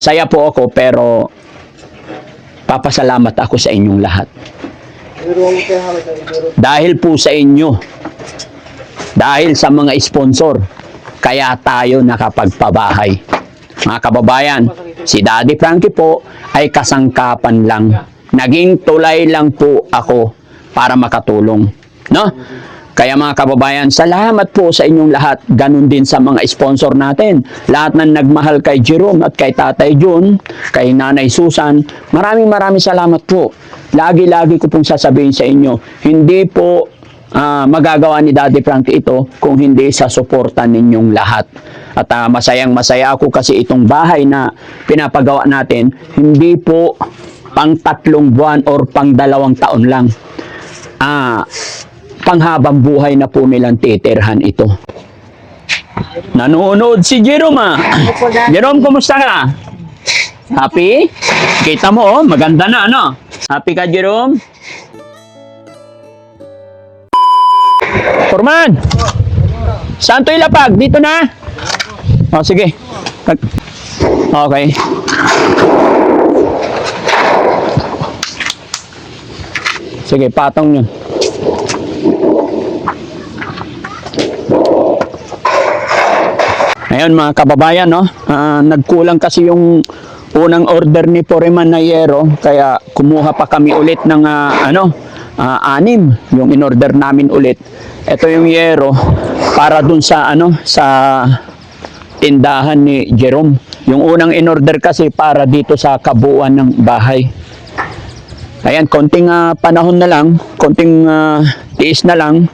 Saya po ako pero papasalamat ako sa inyong lahat. Dahil po sa inyo, dahil sa mga sponsor, kaya tayo nakapagpabahay. Mga kababayan, si Daddy Frankie po ay kasangkapan lang. Naging tulay lang po ako para makatulong. No? Kaya mga kababayan, salamat po sa inyong lahat. Ganon din sa mga sponsor natin. Lahat ng nagmahal kay Jerome at kay Tatay John, kay Nanay Susan, maraming maraming salamat po. Lagi-lagi ko pong sasabihin sa inyo, hindi po ah, magagawa ni Daddy Frankie ito kung hindi sa suporta ninyong lahat. At ah, masayang masaya ako kasi itong bahay na pinapagawa natin, hindi po pang tatlong buwan or pang dalawang taon lang. Ah, panghabang buhay na po nilang titirhan ito. Nanonood si Jerome ah. Jerome, kumusta ka? Happy? Kita mo oh, maganda na ano? Happy ka Jerome? Forman! Saan to ilapag? Dito na? O, sige. Pag- Okay. Sige, patong nyo. Ayun mga kababayan, no? Ah, nagkulang kasi yung unang order ni Foreman na yero, kaya kumuha pa kami ulit ng ah, ano, ah, anim, yung in-order namin ulit. Ito yung yero para dun sa ano, sa tindahan ni Jerome. Yung unang in-order kasi para dito sa kabuuan ng bahay. Ayan, konting ah, panahon na lang, konting ah, tiis na lang,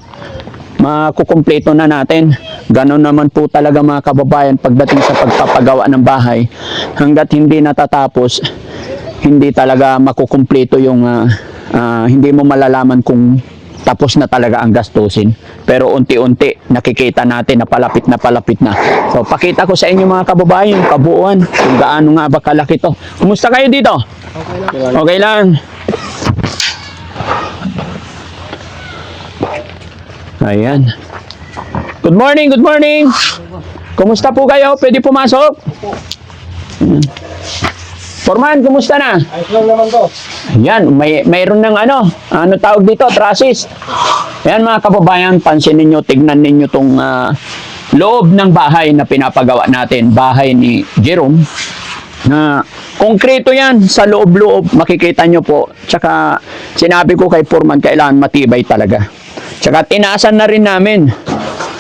makukumpleto na natin. Ganon naman po talaga mga kababayan pagdating sa pagpapagawa ng bahay. Hanggat hindi natatapos, hindi talaga makukumpleto yung ah, ah, hindi mo malalaman kung tapos na talaga ang gastusin. Pero unti-unti nakikita natin na palapit na palapit na. So pakita ko sa inyo mga kababayan kabuuan kung gaano nga ba kalaki to. Kumusta kayo dito? Okay lang. Ayan. Good morning, good morning. Kumusta po kayo? Pwede pumasok? Forman, kumusta na? Ayos lang naman to. Ayan, may mayroon ng ano, ano tawag dito, trasis. Ayan mga kababayan, pansinin niyo, tignan ninyo tong ah, loob ng bahay na pinapagawa natin, bahay ni Jerome. Na konkreto yan sa loob-loob, makikita nyo po. Tsaka sinabi ko kay Foreman, kailangan matibay talaga. Tsaka tinaasan na rin namin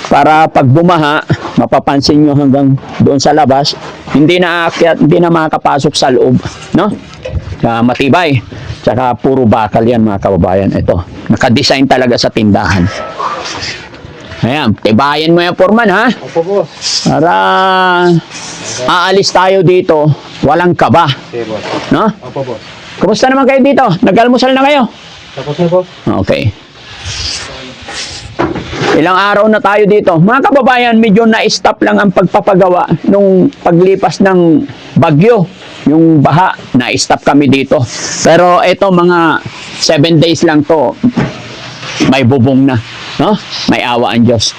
para pag bumaha, mapapansin nyo hanggang doon sa labas, hindi na aakyat, hindi na makakapasok sa loob, no? Kaya matibay. Tsaka puro bakal yan mga kababayan. Ito, nakadesign talaga sa tindahan. Ayan, tibayan mo yan, Foreman, ha? Opo, boss. Para aalis tayo dito, walang kaba, no? Opo, boss. Kumusta naman kayo dito? Nag-almusal na kayo? Tapos na, boss. Okay. Ilang araw na tayo dito. Mga kababayan, medyo na-stop lang ang pagpapagawa nung paglipas ng bagyo. Yung baha, na-stop kami dito. Pero ito mga 7 days lang to. May bubong na. No? May awa ang Diyos.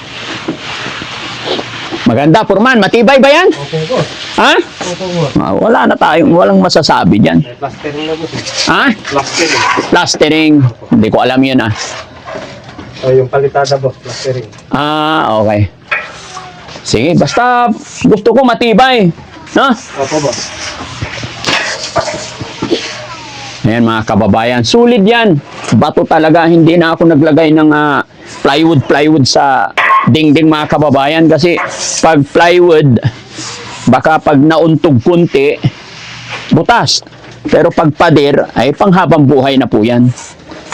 Maganda, Purman. Matibay ba yan? Okay, boss. Ha? Opo, boss. Ah, Wala na tayong, walang masasabi dyan. Plastering na, eh. Ha? Plastering. Plastering. Hindi ko alam yun ah. O, yung palitada, boss. Plastering. Ah, okay. Sige, basta gusto ko matibay. No? Opo, boss. Ayan mga kababayan, sulit yan. Bato talaga, hindi na ako naglagay ng ah, plywood, plywood sa dingding mga kababayan kasi pag plywood, baka pag nauntog kunti, butas. Pero pag pader, ay panghabang buhay na po yan.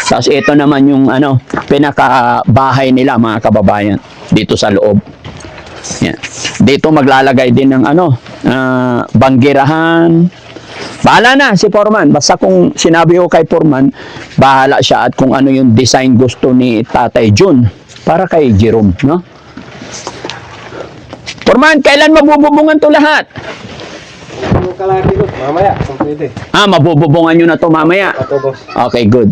Tapos ito naman yung ano, pinakabahay nila mga kababayan dito sa loob. Yan. Dito maglalagay din ng ano, ah, banggirahan. Bahala na si Foreman. Basta kung sinabi ko kay Foreman, bahala siya at kung ano yung design gusto ni Tatay Jun para kay Jerome, no? Foreman, kailan mabububungan to lahat? Boss. Mamaya, kung pwede. Ah, mabububungan nyo na to mamaya. Opo, boss. Okay, good.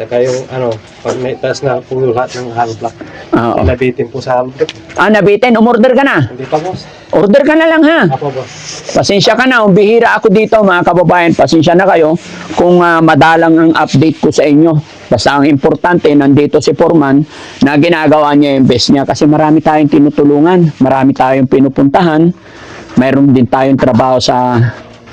Saka yung ano, pag naitaas na po yung lahat ng hollow block. Oo. Nabitin po sa hollow block. Ah, nabitin. Umorder ka na. Hindi pa boss. Order ka na lang ha. Apo boss. Pasensya ka na, bihira ako dito mga kababayan. Pasensya na kayo kung ah, madalang ang update ko sa inyo. Basta ang importante, nandito si Foreman na ginagawa niya yung best niya kasi marami tayong tinutulungan, marami tayong pinupuntahan, mayroon din tayong trabaho sa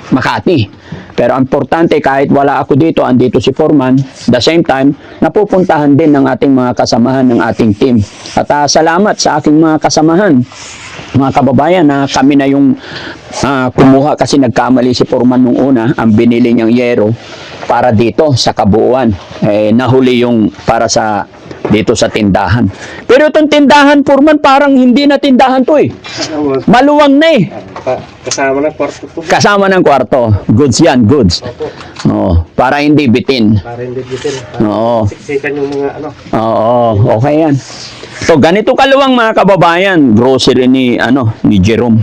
Makati. Pero ang importante, kahit wala ako dito, andito si Foreman, the same time, napupuntahan din ng ating mga kasamahan ng ating team. At ah, salamat sa aking mga kasamahan mga kababayan na kami na yung ah, kumuha kasi nagkamali si Foreman nung una ang binili niyang yero para dito sa kabuuan eh, nahuli yung para sa dito sa tindahan pero itong tindahan Foreman parang hindi na tindahan to eh maluwang na eh kasama na kwarto po. kasama ng kwarto goods yan goods. Oo, para hindi bitin Para hindi bitin. Para Oo. siksikan yung mga ano. Oo, okay yan. So ganito kaluwang mga kababayan, grocery ni ano ni Jerome.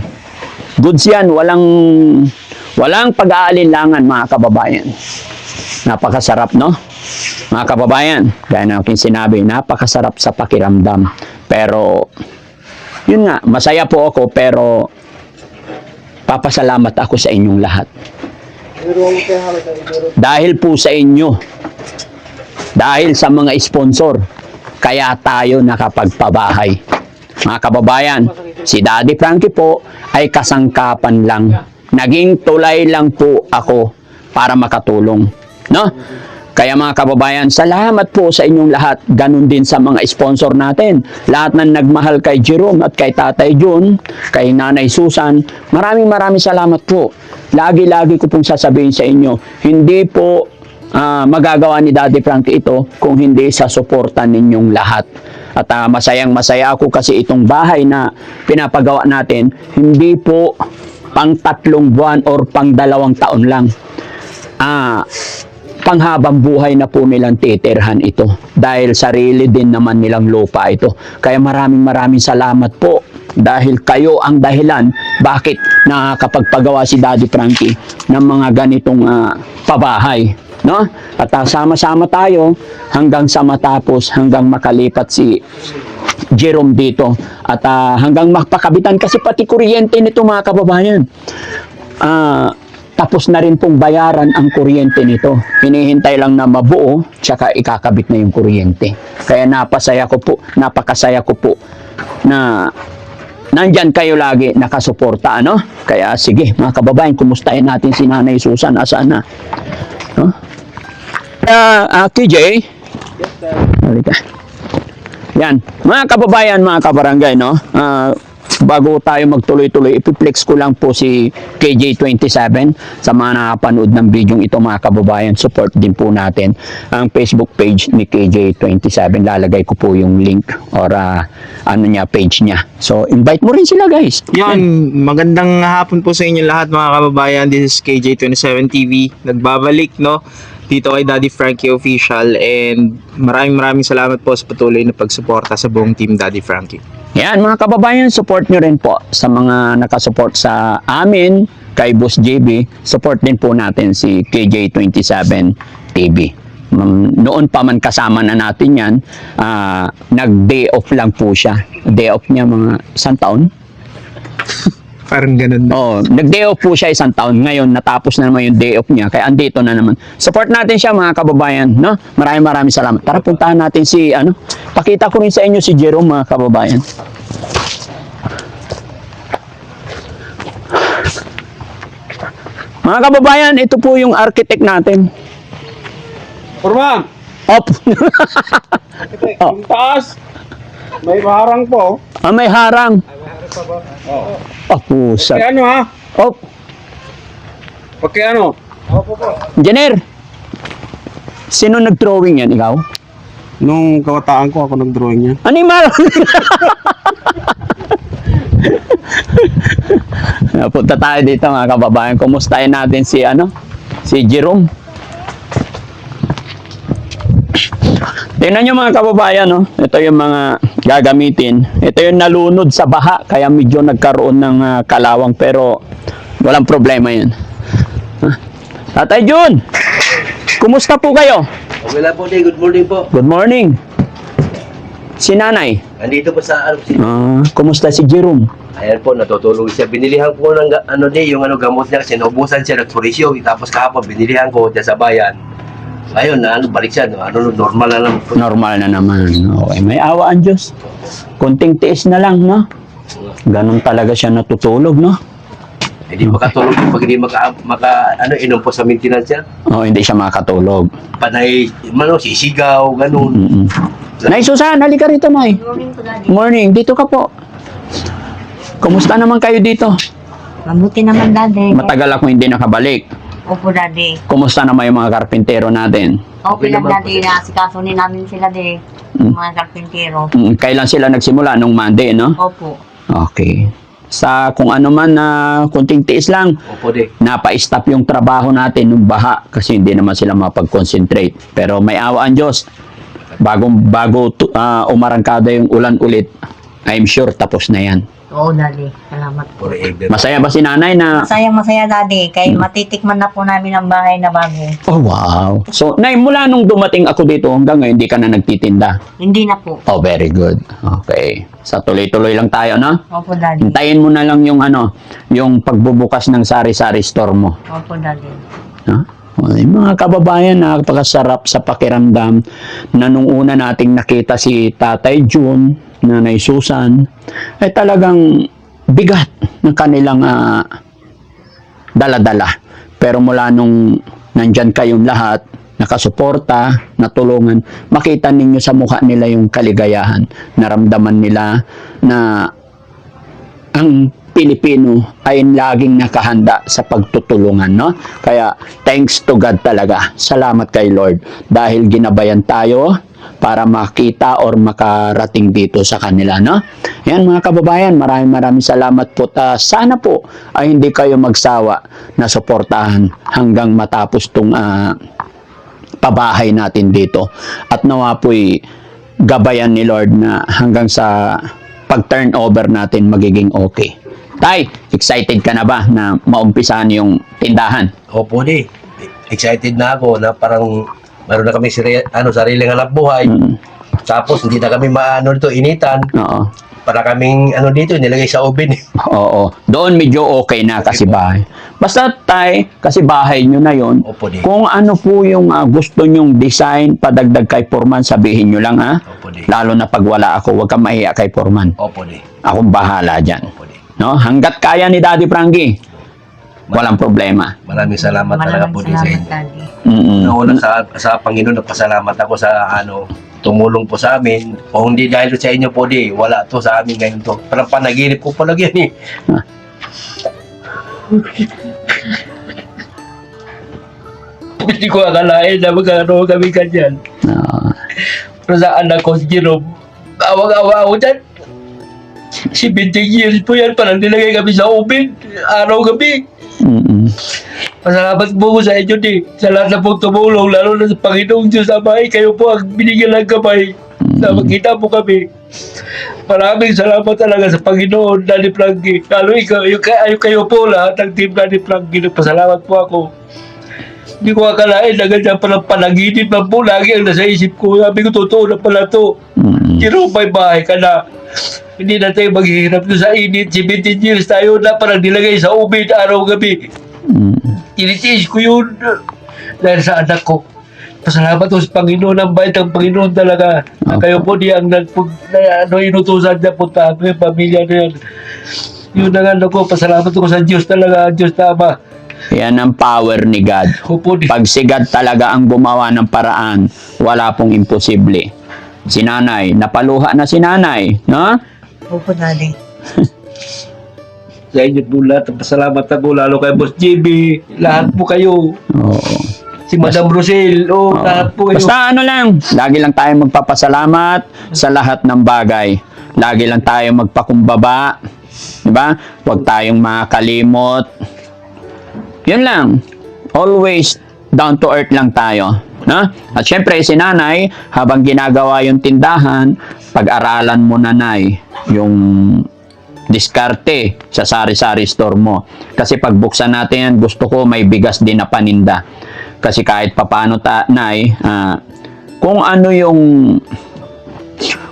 Goods yan, walang walang pag-aalinlangan mga kababayan. Napakasarap, no? Mga kababayan, gaya ng aking sinabi, napakasarap sa pakiramdam. Pero, yun nga, masaya po ako, pero papasalamat ako sa inyong lahat. Dahil po sa inyo, dahil sa mga sponsor, kaya tayo nakapagpabahay. Mga kababayan, si Daddy Frankie po ay kasangkapan lang. Naging tulay lang po ako para makatulong. No? Kaya mga kababayan, salamat po sa inyong lahat. Ganon din sa mga sponsor natin. Lahat ng nagmahal kay Jerome at kay Tatay Jun, kay Nanay Susan, maraming maraming salamat po. Lagi-lagi ko pong sasabihin sa inyo, hindi po ah, magagawa ni Daddy Frankie ito kung hindi sa suporta ninyong lahat. At ah, masayang masaya ako kasi itong bahay na pinapagawa natin, hindi po pang tatlong buwan or pang dalawang taon lang. Ah, panghabang buhay na po nilang titirhan ito dahil sarili din naman nilang lupa ito. Kaya maraming maraming salamat po dahil kayo ang dahilan bakit nakakapagpagawa si Daddy Frankie ng mga ganitong ah, pabahay. No? At ah, sama-sama tayo hanggang sa matapos, hanggang makalipat si Jerome dito. At ah, hanggang mapakabitan kasi pati kuryente nito mga kababayan. Ah, tapos na rin pong bayaran ang kuryente nito. Hinihintay lang na mabuo, tsaka ikakabit na yung kuryente. Kaya napasaya ko po, napakasaya ko po na nandyan kayo lagi nakasuporta, ano? Kaya sige, mga kababayan, kumustahin natin si Nanay Susan, asaan na? No? Kaya, ah, KJ, halika. Yan. Mga kababayan, mga kabarangay, no? Ah, bago tayo magtuloy-tuloy, ipiplex ko lang po si KJ27 sa mga nakapanood ng video ito mga kababayan. Support din po natin ang Facebook page ni KJ27. Lalagay ko po yung link or ah, ano niya, page niya. So, invite mo rin sila guys. Yan, magandang hapon po sa inyo lahat mga kababayan. This is KJ27 TV. Nagbabalik, no? Dito kay Daddy Frankie Official and maraming maraming salamat po sa patuloy na pagsuporta sa buong team Daddy Frankie. Yan mga kababayan, support nyo rin po sa mga nakasupport sa amin kay Boss JB. Support din po natin si KJ27 TV. Um, noon pa man kasama na natin yan, ah, nag-day off lang po siya. Day off niya mga isang taon. Parang ganun na. Oh, nag-day off po siya isang taon. Ngayon, natapos na naman yung day off niya. Kaya andito na naman. Support natin siya mga kababayan. No? Maraming maraming salamat. Tara, puntahan natin si, ano, pakita ko rin sa inyo si Jerome mga kababayan. Mga kababayan, ito po yung architect natin. Forman! Op. Oh. Yung taas! May harang po. ah, may harang. Oo. Oh, pusa. ano ha? Op. Pagki ano? Opo po. Engineer. Sino nag-drawing yan? Ikaw? Nung kawataan ko, ako nag-drawing niya. Animal! Napunta tayo dito mga kababayan. Kumustahin natin si ano? Si Jerome. Tingnan nyo mga kababayan, no? Ito yung mga gagamitin. Ito yung nalunod sa baha, kaya medyo nagkaroon ng ah, kalawang, pero walang problema yan. Ah. Tatay Jun! Kumusta po kayo? Okay lang po, Day. Good morning po. Good morning. Si nanay. Andito po sa ano, si Ah, kumusta si Jerome? Ayan po, natutulog siya. Binilihan ko ng ano di, yung ano gamot niya kasi naubusan siya ng turisyo. Tapos kahapon binilihan ko dyan sa bayan. Ayun, na ano, balik siya. no, Ano, normal na lang po. Normal na naman. Okay, may awa ang Diyos. Kunting tiis na lang, no? Ganon talaga siya natutulog, no? Hindi makatulog pag hindi maka, maka ano, inom po sa maintenance siya. Oh, hindi siya makatulog. Panay, ano, sisigaw, ganun. Mm-mm. Nay Susan, halika rito, Nay. Morning po, Daddy. Morning, dito ka po. Kumusta naman kayo dito? Mabuti naman, Daddy. Matagal ako hindi nakabalik. Opo, Daddy. Kumusta naman yung mga karpintero natin? Okay lang, Daddy. Nasikasunin namin sila, Daddy. Mm. Mga karpintero. Mm, Kailan sila nagsimula? Nung Monday, no? Opo. Okay. Sa kung ano man na kunting tiis lang, Opo, di. napa-stop yung trabaho natin nung baha kasi hindi naman sila mapag-concentrate. Pero may awa ang Diyos. Bagong bago tu- ah, umarangkada yung ulan ulit, I'm sure tapos na yan. Oo, Daddy. Salamat po. Forever. Masaya ba si nanay na Masayang masaya, Daddy. Kaya matitikman na po namin ang bahay na bago. Oh, wow. So, Nay, mula nung dumating ako dito hanggang ngayon, hindi ka na nagtitinda. Hindi na po. Oh, very good. Okay. Sa tuloy-tuloy lang tayo, no? Opo, Daddy. Hintayin mo na lang yung ano, yung pagbubukas ng sari-sari store mo. Opo, Daddy. No? Ay, mga kababayan, nakakasarap sa pakiramdam na nung una nating nakita si Tatay June, Nanay Susan, ay talagang bigat ng kanilang ah, dala-dala. Pero mula nung nandyan kayong lahat, nakasuporta, natulungan, makita ninyo sa mukha nila yung kaligayahan. Naramdaman nila na ang Pilipino ay laging nakahanda sa pagtutulungan, no? Kaya thanks to God talaga. Salamat kay Lord dahil ginabayan tayo para makita or makarating dito sa kanila, no? Yan mga kababayan, maraming maraming salamat po. Ta sana po ay hindi kayo magsawa na suportahan hanggang matapos tong ah, pabahay natin dito. At nawa po'y gabayan ni Lord na hanggang sa pag-turnover natin magiging okay. Tay, excited ka na ba na maumpisahan yung tindahan? Opo, di. Excited na ako na parang meron na kami sari, ano, sariling hanap buhay. Mm, Tapos hindi na kami maano dito initan. oo. Para kaming ano dito nilagay sa oven. Oo. Doon medyo okay na kasi bahay. Basta tay, kasi bahay nyo na yon. Opo, di. Kung ano po yung ah, gusto nyong design, padagdag kay Forman, sabihin nyo lang ha. Opo, di. Lalo na pag wala ako, huwag kang mahiya kay Forman. Opo, di. Akong bahala dyan. Opo, di. No? Hanggat kaya ni Daddy Frankie, walang problema. Maraming salamat talaga po din sa inyo. Mm-mm. Nauna sa, sa Panginoon, nagpasalamat ako sa ano, tumulong po sa amin. Kung hindi dahil sa inyo po di, wala to sa amin ngayon to. Parang panaginip ko pala yan eh. Ah. Hindi ko akalain na magkano kami kanyan. Ah, Pero sa anak ko, si Jerome, awag-awa ako dyan. 17 years po yan, parang nilagay kami sa oven, araw-gabi. Mm-mm. Pasalamat po ko sa inyo di. Sa lahat na pong tumulong, lalo na sa Panginoong Diyos Amay, kayo po ang binigyan ng kamay na magkita po kami. Maraming salamat talaga sa Panginoon, Daddy Frankie. Lalo ikaw, yung, kayo, kayo po lahat ng team Daddy Frankie, nagpasalamat po ako. Hindi ko akalain na ganyan palang panaginip lang po lagi ang nasa isip ko. Sabi ko, totoo na pala to. Mm-mm. Pero may bahay ka na. Hindi na tayo maghihirap doon sa init. 17 years tayo na parang nilagay sa ubid araw-gabi. Mm-mm. Initis ko yun dahil sa anak ko. Pasalamat ko sa Panginoon, ang bait ng Panginoon talaga. Na Opo. kayo po di ang nagpug, na, ano, inutusan niya punta yung pamilya na yan. Yun ang ano ko, pasalamat ko sa Diyos talaga, Diyos tama. Yan ang power ni God. Pag si God talaga ang gumawa ng paraan, wala pong imposible. Si nanay, napaluha na si nanay, no? Opo, Daddy. Sa inyo po lahat, pasalamat ako, lalo kay Boss JB, lahat po kayo. Oo. Si Madam Rosel, oh, Oo. lahat po kayo. Basta ano lang, lagi lang tayo magpapasalamat sa lahat ng bagay. Lagi lang tayo magpakumbaba. Di ba? Huwag tayong makalimot. Yun lang. Always down to earth lang tayo. No? At syempre, si nanay, habang ginagawa yung tindahan, pag-aralan mo nanay yung diskarte sa sari-sari store mo. Kasi pagbuksan natin yan, gusto ko may bigas din na paninda. Kasi kahit papano ta, nay, ah, kung ano yung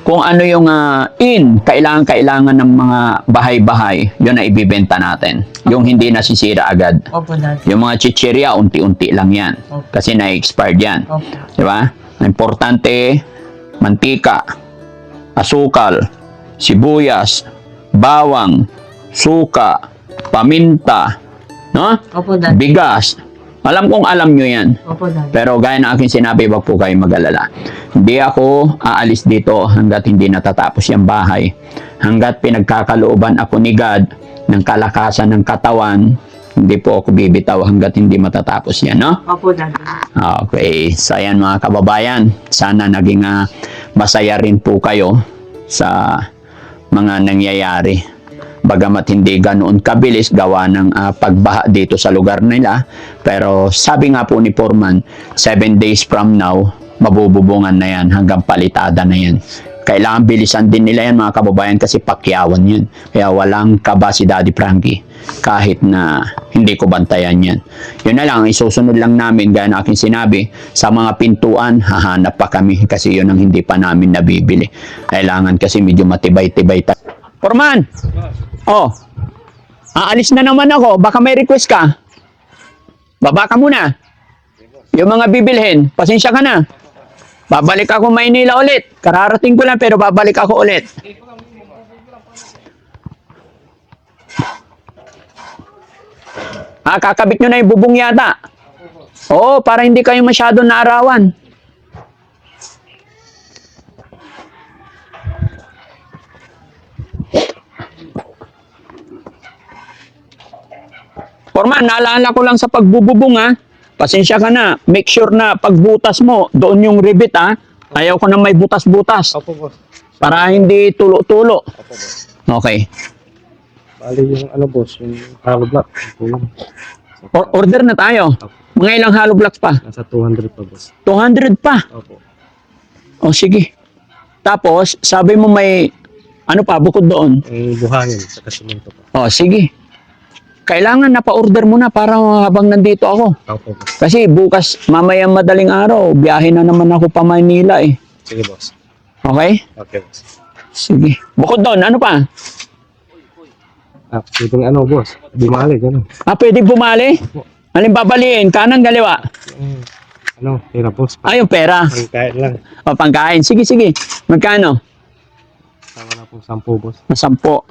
kung ano yung ah, in, kailangan-kailangan ng mga bahay-bahay, yun na ibibenta natin. Yung hindi nasisira agad. Opo. Yung mga chichirya, unti-unti lang yan. Kasi na-expired yan. Opo. Di ba? Importante, mantika, asukal, sibuyas, bawang, suka, paminta, no? Opo, bigas. Alam kong alam nyo yan. Opo, Daddy. Pero gaya ng aking sinabi, wag po kayo mag-alala. Hindi ako aalis dito hanggat hindi natatapos yung bahay. Hanggat pinagkakalooban ako ni God ng kalakasan ng katawan, hindi po ako bibitaw hanggat hindi matatapos yan, no? Opo, Daddy. Okay, so ayan mga kababayan, sana naging ah, masaya rin po kayo sa mga nangyayari. Bagamat hindi ganoon kabilis gawa ng ah, pagbaha dito sa lugar nila, pero sabi nga po ni Foreman, 7 days from now, mabububungan na yan hanggang palitada na yan. Kailangan bilisan din nila yan mga kababayan kasi pakyawan yun. Kaya walang kaba si Daddy Frankie kahit na hindi ko bantayan yan. Yun na lang, isusunod lang namin gaya na aking sinabi, sa mga pintuan, hahanap pa kami kasi yun ang hindi pa namin nabibili. Kailangan kasi medyo matibay-tibay ta. Forman! Oh, aalis na naman ako. Baka may request ka. Baba ka muna. Yung mga bibilhin, pasensya ka na. Babalik ako Maynila ulit. Kararating ko lang pero babalik ako ulit. Ah, kakabit nyo na yung bubong yata. Oo, para hindi kayo masyado naarawan. Forman, naalala ko lang sa pagbububong ha. Pasensya ka na. Make sure na pagbutas mo, doon yung rivet ha. Ayaw ko na may butas-butas. Opo, boss. Para hindi tulo-tulo. Opo, boss. Okay. Bali yung ano, boss, yung hollow block. Or- order na tayo. Mga ilang hollow blocks pa? Nasa 200 pa, boss. 200 pa. Opo. O sige. Tapos, sabi mo may ano pa bukod doon. Yung buhangin, sa simento pa. O sige. Kailangan na pa-order mo na para habang nandito ako. Opo, boss. Kasi bukas, mamaya madaling araw, biyahe na naman ako pa Manila eh. Sige, boss. Okay? Okay, boss. Sige. Bukod doon, ano pa? Ah, pwedeng ano, boss. Bumali, gano'n. Ah, pwede bumali? Alin babaliin? Kanan, galiwa? Yung, ano, pera, boss. Ah, yung pera. Pagkain lang. O, pangkain. Sige, sige. Magkano? Tama na pong 10, boss. Sampo.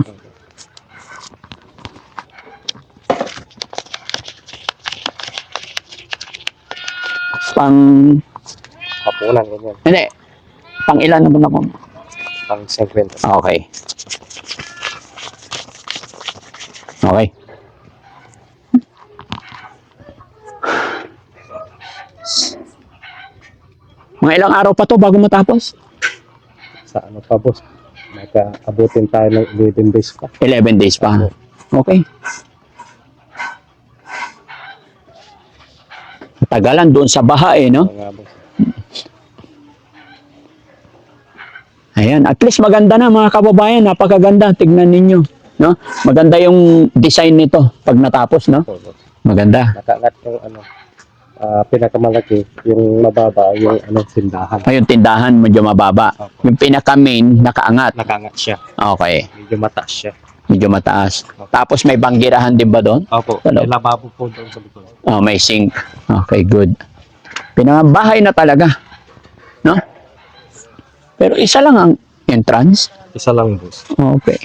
Pang... Kapunan, ganyan. Hindi. Pang ilan naman ako? Pang 50. Okay. Okay. Mga ilang araw pa to bago matapos? Sa ano pa, boss? Nagka-abutin tayo ng 11 days pa. 11 days pa. Okay. Tagalan doon sa baha eh, no? Ayan, at least maganda na mga kababayan, napakaganda. Tignan ninyo, no? Maganda yung design nito pag natapos, no? Maganda. Nakaangat yung ano, ah, pinakamalaki, yung mababa, yung ano, tindahan. Ayun, tindahan medyo mababa. Opo. Yung pinaka-main, nakaangat. Nakaangat siya. Okay, Medyo mataas siya. Medyo mataas. Tapos may banggirahan din ba doon? Opo. Hello. May lababo po doon sa likod. Oh, may sink. Okay, good. Pinangabahay na talaga. No? Pero isa lang ang entrance. Isa lang, boss. Okay.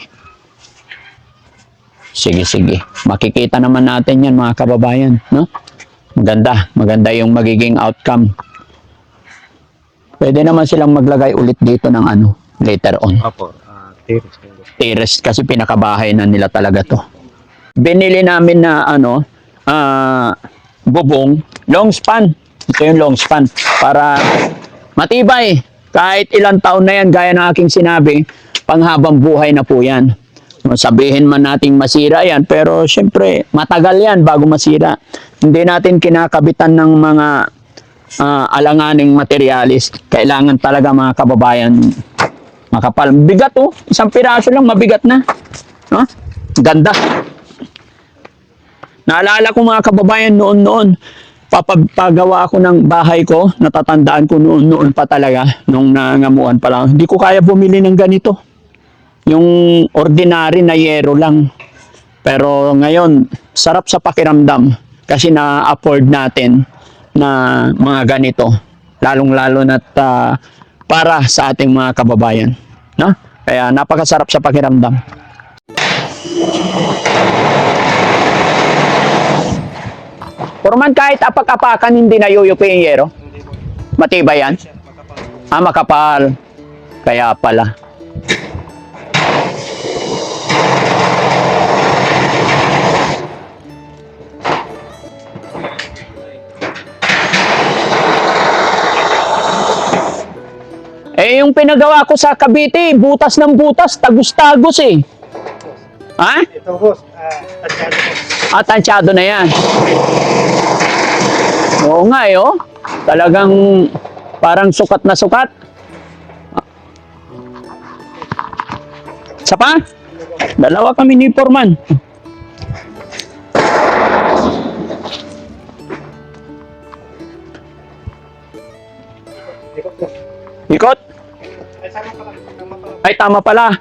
Sige, sige. Makikita naman natin yan mga kababayan. No? Maganda. Maganda yung magiging outcome. Pwede naman silang maglagay ulit dito ng ano, later on. Opo. Terrace kasi pinakabahay na nila talaga to. Binili namin na ano, ah, bubong, long span. Ito yung long span para matibay. Kahit ilang taon na yan, gaya ng aking sinabi, panghabang buhay na po yan. Sabihin man nating masira yan, pero syempre, matagal yan bago masira. Hindi natin kinakabitan ng mga ah, alanganing materialis. Kailangan talaga mga kababayan Makapal. Bigat oh. Isang piraso lang, mabigat na. No? Ganda. Naalala ko mga kababayan noon-noon, papagawa ako ng bahay ko, natatandaan ko noon, noon pa talaga, nung nangamuan pa lang. Hindi ko kaya bumili ng ganito. Yung ordinary na yero lang. Pero ngayon, sarap sa pakiramdam kasi na-afford natin na mga ganito. Lalong-lalo na para sa ating mga kababayan. No? Kaya napakasarap sa pakiramdam. Porman kahit apak-apakan hindi na yuyupi yung yero. Matibay yan? Ah, makapal. Kaya pala. Eh, yung pinagawa ko sa Cavite, butas ng butas, tagus-tagus eh. Ha? Ito boss, ah, tatyado po. Ah, tansyado na yan. Oo nga eh, oh. Talagang parang sukat na sukat. Isa pa? Dalawa kami ni Forman. Ay, tama pala.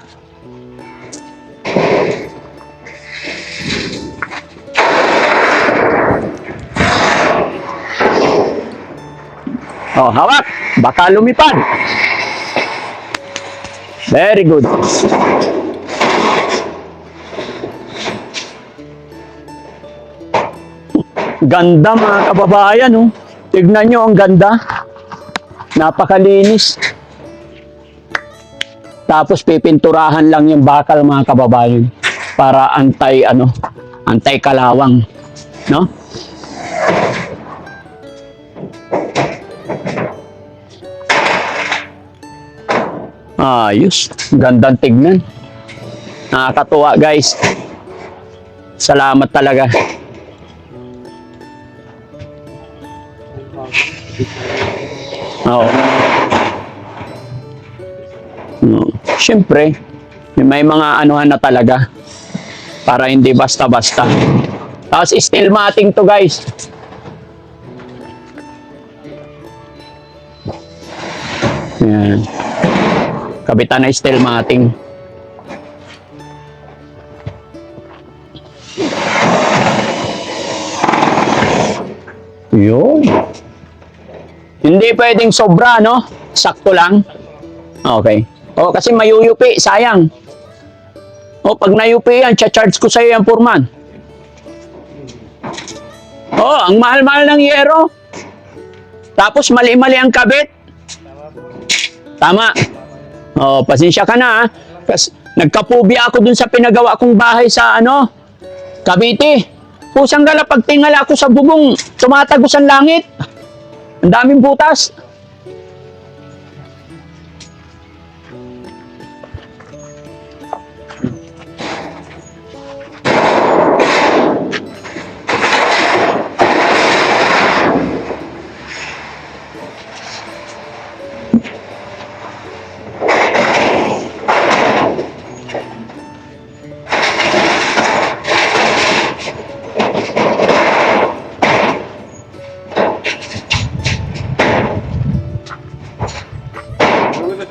Oh, hawak. Baka lumipad. Very good. Ganda mga kababayan, oh. Tignan nyo, ang ganda. Napakalinis. Tapos pipinturahan lang yung bakal mga kababayan para antay ano, antay kalawang, no? Ayos, gandang tignan. Nakakatuwa guys. Salamat talaga. Oo. No. Siyempre, may mga anuhan na talaga para hindi basta-basta. Tapos steel matting to guys. Yan. Kabitan na steel matting. Yun. Hindi pwedeng sobra, no? Sakto lang. Okay. O, kasi mayuyupi, sayang. O, pag nayupi yan, charge ko sa'yo yan, Purman. O, ang mahal-mahal ng yero. Tapos mali-mali ang kabit. Tama. O, pasensya ka na, ha? Kasi nagkapubi ako dun sa pinagawa kong bahay sa, ano, Cavite. Pusang gala, pag tingala ako sa bubong, tumatagos ang langit. Ang daming butas.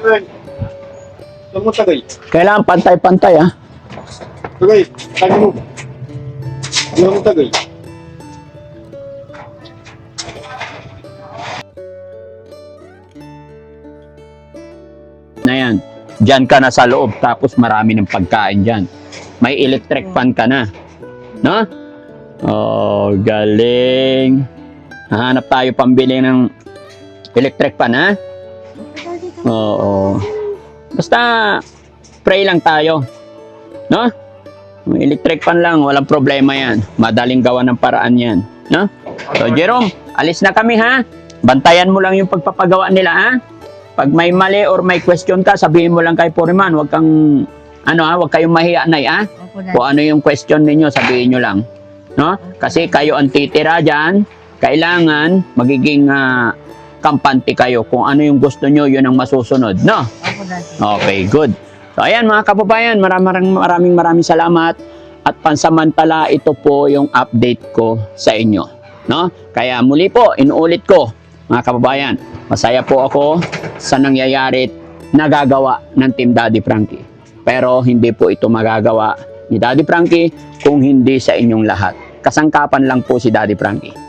Saan mo tagay? Kailangan pantay-pantay, ha? Tagay, tagay mo. Ano mo tagay? na yan. Diyan ka na sa loob tapos marami ng pagkain diyan. May electric fan ka na. No? Oh, galing. Hahanap tayo pambili ng electric fan, ha? Oo. Basta pray lang tayo. No? May electric fan lang, walang problema yan. Madaling gawa ng paraan yan. No? So, Jerome, alis na kami, ha? Bantayan mo lang yung pagpapagawa nila, ha? Pag may mali or may question ka, sabihin mo lang kay Foreman. Huwag kang, ano ha, huwag kayong mahiya na, ha? Kung ano yung question ninyo, sabihin nyo lang. No? Kasi kayo ang titira dyan, kailangan magiging ah, kampante kayo. Kung ano yung gusto nyo, yun ang masusunod. No? Okay, good. So ayan mga kababayan, maraming maraming maraming salamat at pansamantala ito po yung update ko sa inyo. No? Kaya muli po, inuulit ko, mga kababayan, masaya po ako sa nangyayari nagagawa ng Team Daddy Frankie. Pero hindi po ito magagawa ni Daddy Frankie kung hindi sa inyong lahat. Kasangkapan lang po si Daddy Frankie.